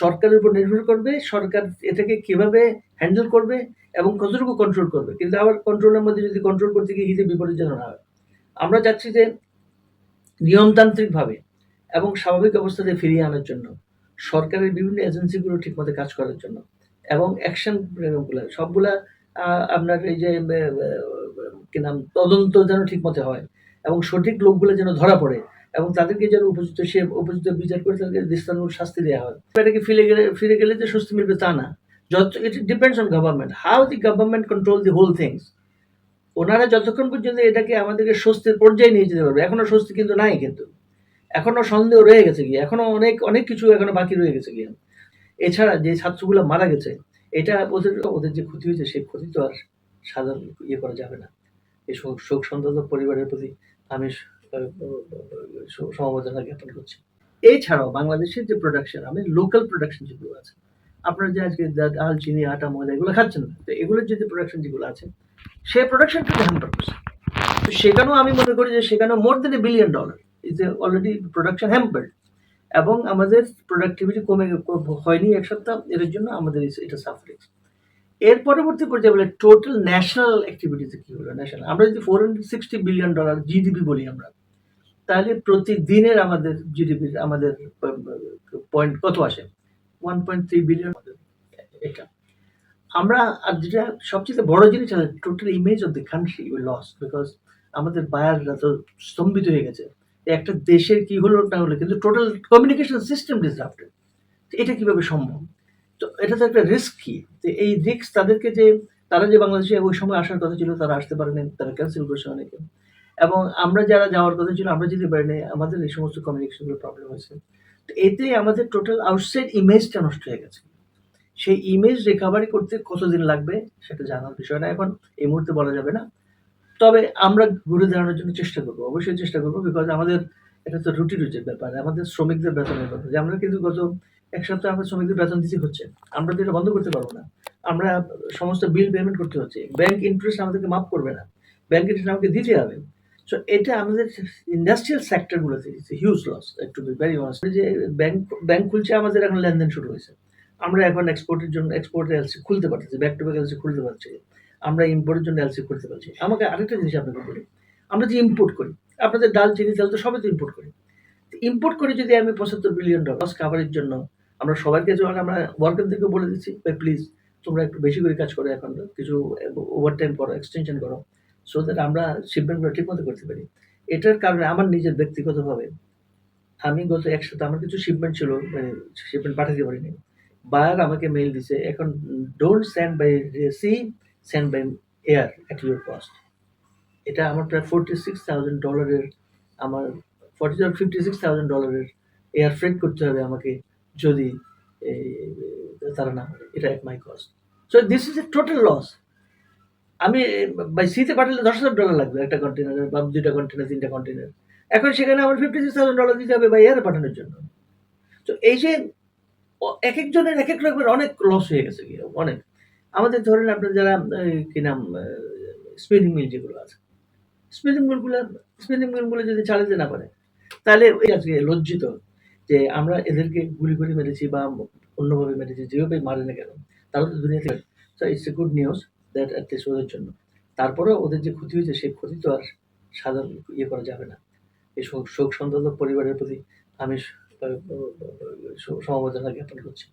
সরকারের উপর নির্ভর করবে, সরকার এটাকে কীভাবে হ্যান্ডেল করবে এবং কতটুকু কন্ট্রোল করবে। কিন্তু আবার কন্ট্রোলের মধ্যে যদি কন্ট্রোল করতে গিয়ে হিতে বিপরীত যেন না হয়। আমরা চাচ্ছি যে নিয়মতান্ত্রিকভাবে এবং স্বাভাবিক অবস্থাতে ফিরিয়ে আনার জন্য, সরকারের বিভিন্ন এজেন্সিগুলো ঠিকমতো কাজ করার জন্য এবং অ্যাকশনগুলো সবগুলা আপনার এই যে কি নাম, তদন্ত যেন ঠিকমতো হয় এবং সঠিক লোকগুলো যেন ধরা পড়ে এবং তাদেরকে যেন উপযুক্ত সে উপযুক্ত বিচার করে তাদেরকে দৃষ্টান্ত শাস্তি দেওয়া হয়। এটাকে ফিরে গেলে ফিরে গেলে যে স্বস্তি মিলবে তা না। যত it depends on government how the government control the whole things ওনারা যতক্ষণ পর্যন্ত এটাকে আমাদেরকে স্বস্তির পর্যায়ে নিয়ে যেতে পারবে এখনও স্বস্তি কিন্তু নাই কিন্তু। এখনও সন্দেহ রয়ে গেছে গিয়ে এখনও অনেক অনেক কিছু এখনও বাকি রয়ে গেছে গিয়ে। এছাড়া যে ছাত্রগুলো মারা গেছে, এটা ওদের ওদের যে ক্ষতি হয়েছে, সেই ক্ষতি তো আর সাধারণ ইয়ে করা যাবে না। এই শোক শোক পরিবারের প্রতি আমি স- সমবেদনা জ্ঞাপন করছি। এছাড়াও বাংলাদেশের যে প্রোডাকশন আমি লোকাল প্রোডাকশন যেগুলো আছে, আপনারা যে আজকে ডাল চিনি আটা, ময়দা এগুলো খাচ্ছেন তো এগুলোর যে প্রোডাকশন যেগুলো আছে, সে প্রোডাকশন হ্যাম্পার করছে তো সেখানেও আমি মনে করি যে সেখানেও more than a billion dollar is a already production hampered এবং আমাদের প্রোডাক্টিভিটি কমে, হয়নি এক সপ্তাহ, এর জন্য আমাদের এটা সাফারিং এর পরবর্তী পর্যায়ে বলে টোটাল ন্যাশনাল অ্যাক্টিভিটিতে কি হলো? ন্যাশনাল আমরা যদি four hundred sixty billion dollar GDP বলি আমরা তাহলে প্রতিদিনের আমাদের জিডিপি আমাদের পয়েন্ট কত আসে? ওয়ান পয়েন্ট থ্রি বিলিয়ন এটা। আমরা, আর যেটা সবচেয়ে বড় জিনিস আছে total image of the country we loss because আমাদের বায়াররা তো স্তম্ভিত হয়ে গেছে। একটা দেশের কি হলো না হলো, কিন্তু টোটাল কমিউনিকেশন সিস্টেম ডিসরাপ্টেড এটা কীভাবে সম্ভব? তো এটা তো একটা রিস্ক কি? এই রিস্ক তাদেরকে যে, তারা যে বাংলাদেশে ওই সময় আসার কথা ছিল, তারা আসতে পারেনি, তারা ক্যান্সেল করেছে অনেকে। এবং আমরা যারা যাওয়ার কথা ছিল, আমরা যেতে পারিনি, আমাদের এই সমস্ত কমিউনিকেশনগুলো প্রবলেম হয়েছে। তো এতে আমাদের টোটাল আউটসাইড ইমেজটা নষ্ট হয়ে গেছে। সেই ইমেজ রিকভারি করতে কতদিন লাগবে, সেটা জানার বিষয় না। এখন এই মুহূর্তে বলা যাবে না। তবে আমরা ঘুরে দাঁড়ানোর জন্য চেষ্টা করব। অবশ্যই চেষ্টা করব বিকজ আমাদের এটা তো রুটি রুটির ব্যাপার, আমাদের শ্রমিকদের বেতনের ব্যাপার যে আমরা কিন্তু গত এক সপ্তাহে আমাদের শ্রমিকদের বেতন দিতে হচ্ছে। আমরা তো এটা বন্ধ করতে পারব না। আমরা সমস্ত বিল পেমেন্ট করতে হচ্ছে। ব্যাংক ইন্টারেস্ট আমাদেরকে মাফ করবে না। ব্যাংক ইন্টারেস্ট আমাকে দিতে হবে। সো এটা আমাদের ইন্ডাস্ট্রিয়াল সেক্টরগুলোতে হিউজ লস একটু ভেরি অনেস্ট যে ব্যাংক ব্যাংক খুলছে, আমাদের এখন লেনদেন শুরু হয়েছে। আমরা এখন এক্সপোর্টের জন্য এক্সপোর্টের এলসি খুলতে পারতেছি ব্যাক টু ব্যাক এলসি খুলতে পারছি। আমরা ইম্পোর্টের জন্য এলসি খুলতে পারছি। আমাকে আরেকটা জিনিস আপনাকে বলি। আমরা যে ইম্পোর্ট করি, আপনাদের ডাল, চিনি, তেল তো সবই তো ইম্পোর্ট করি। ইম্পোর্ট করে যদি আমি পঁচাত্তর বিলিয়ন ডলার কাভারের জন্য, আমরা সবাইকে যখন আমরা ওয়ার্কারদেরকে বলে দিচ্ছি প্লিজ তোমরা একটু বেশি করে কাজ করো এখন, কিছু ওভার টাইম করো এক্সটেনশন করো। সো দ্যাট আমরা শিপমেন্টগুলো ঠিক মতো করতে পারি। এটার কারণে আমার নিজের ব্যক্তিগতভাবে আমি গত এক সপ্তাহ আমার কিছু শিপমেন্ট ছিল মানে শিপমেন্ট পাঠাতে পারিনি। বায়ার আমাকে মেইল দিছে, এখন don't send by sea send by air at your cost এটা আমার প্রায় ফোরটি সিক্স থাউজেন্ড ডলারের আমার ফর্টি ফিফটি সিক্স থাউজেন্ড ডলারের এয়ার ফ্রেট করতে হবে আমাকে যদি তারা না, এটা এক my cost so this is a total loss আমি সিতে পাঠালে দশ হাজার ডলার লাগবে একটা কন্টেনার বা দুইটা কন্টেনার তিনটা কন্টেনার এখন সেখানে আমার ফিফটি সিক্স থাউজেন্ড ডলার দিতে হবে বা এয়ারে পাঠানোর জন্য। তো এই যে এক একজনের এক এক রকমের অনেক লস হয়ে গেছে অনেক। আমাদের ধরেন আপনার যারা কি নাম স্পিনিং মিল যেগুলো আছে। স্পিনিং মিলগুলো স্পিনিং মিলগুলো যদি চালাতে না পারে তাহলে ওই আজকে লজ্জিত যে আমরা এদেরকে গুলি করে মেরেছি বা অন্যভাবে মেরেছি, যেভাবে মারে না কেন তারা তো দুনিয়াতে it's a good news that ওদের জন্য। তারপরেও ওদের যে ক্ষতি হয়েছে, সেই ক্ষতি তো আর সাধারণ ইয়ে করা যাবে না। এই শোক সন্তপ্ত পরিবারের প্রতি আমি সমবেদনা জ্ঞাপন করছি।